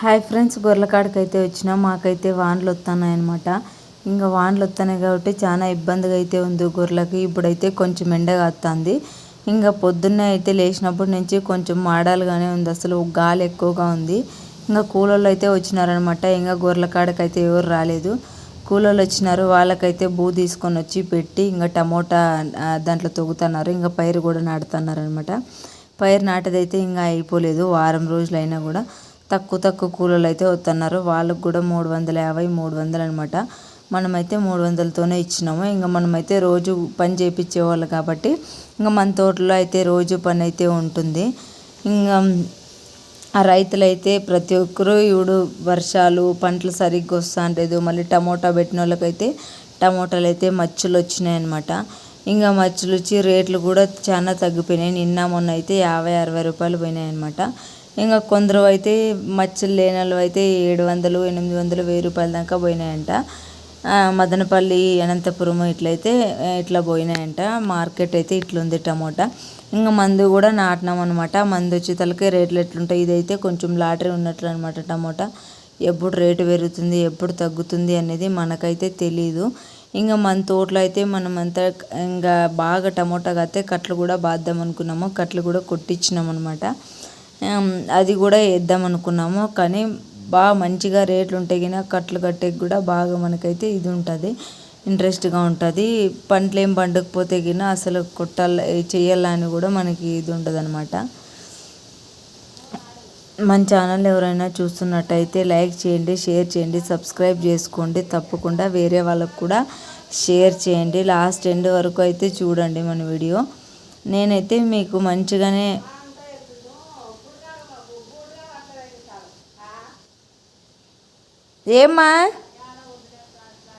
Hi friends గొర్రెకాడికి అయితే వచ్చినా మాకైతే వానలు వస్తున్నాయి అనమాట ఇంకా వానలు వస్తున్నాయి కాబట్టి చాలా ఇబ్బందిగా అయితే ఉంది గొర్రెలకి. ఇప్పుడైతే కొంచెం ఎండగా వస్తుంది ఇంకా పొద్దున్నే అయితే లేచినప్పటి నుంచి కొంచెం మాడాలుగానే ఉంది. అసలు గాలి ఎక్కువగా ఉంది. ఇంకా కూలోళ్ళు అయితే వచ్చినారనమాట ఇంకా గొర్రెల కాడకైతే అయితే ఎవరు రాలేదు. కూలోళ్ళు వచ్చినారు వాళ్ళకైతే భూ తీసుకొని వచ్చి పెట్టి ఇంకా టమోటా దాంట్లో తొగుతున్నారు. ఇంకా పైరు కూడా నాటుతున్నారు అనమాట పైరు నాటదైతే ఇంకా అయిపోలేదు. వారం రోజులైనా కూడా. తక్కువ తక్కువ కూలీలు అయితే వస్తున్నారు వాళ్ళకు కూడా మూడు వందల యాభై మూడు వందలు అనమాట మనమైతే మూడు వందలతోనే ఇచ్చినాము. ఇంకా మనమైతే రోజు పని చేయించేవాళ్ళు కాబట్టి ఇంకా మన తోటలో అయితే రోజు పని అయితే ఉంటుంది. ఇంకా ఆ రైతులైతే ప్రతి ఒక్కరూ ఇప్పుడు వర్షాలు పంటలు సరిగ్గా వస్తుంటలేదు మళ్ళీ టమోటా పెట్టిన వాళ్ళకైతే టమోటాలు అయితే మచ్చులు వచ్చినాయి అనమాట ఇంకా మచ్చులు వచ్చి రేట్లు కూడా చాలా తగ్గిపోయినాయి. నిన్న మొన్న అయితే యాభై అరవై రూపాయలు పోయినాయి అనమాట ఇంకా కొందరు అయితే మచ్చలు లేని వాళ్ళు అయితే ఏడు వందలు ఎనిమిది వందలు వెయ్యి రూపాయల దాకా పోయినాయంట. మదనపల్లి అనంతపురం ఇట్లయితే ఇట్లా పోయినాయంట. మార్కెట్ అయితే ఇట్లుంది టమోటా. ఇంకా మందు కూడా నాటినాం అనమాట మందు వచ్చి తలకే రేట్లు ఎట్లుంటాయి? ఇదైతే కొంచెం లాటరీ ఉన్నట్లు అనమాట టమోటా. ఎప్పుడు రేటు పెరుగుతుంది ఎప్పుడు తగ్గుతుంది అనేది మనకైతే తెలీదు. ఇంకా మన తోటలో అయితే మనం అంతా ఇంకా బాగా టమోటా కాస్తే కట్లు కూడా బాద్దాం అనుకున్నాము. కట్లు కూడా కొట్టించినాం అనమాట అది కూడా వేద్దాం అనుకున్నాము. కానీ బాగా మంచిగా రేట్లు ఉంటే గిన కట్టలు కట్టేకి కూడా బాగా మనకైతే ఇది ఉంటుంది. ఇంట్రెస్ట్గా ఉంటుంది. పంటలు ఏం పండకపోతే గిన అసలు కొట్టాల అని కూడా మనకి ఇది ఉంటుంది అనమాట మన ఛానల్ ఎవరైనా చూస్తున్నట్టయితే లైక్ చేయండి షేర్ చేయండి సబ్స్క్రైబ్ చేసుకోండి. తప్పకుండా వేరే వాళ్ళకు కూడా షేర్ చేయండి. లాస్ట్ ఎండ్ వరకు అయితే చూడండి మన వీడియో. నేనైతే మీకు మంచిగానే ఏమ్మా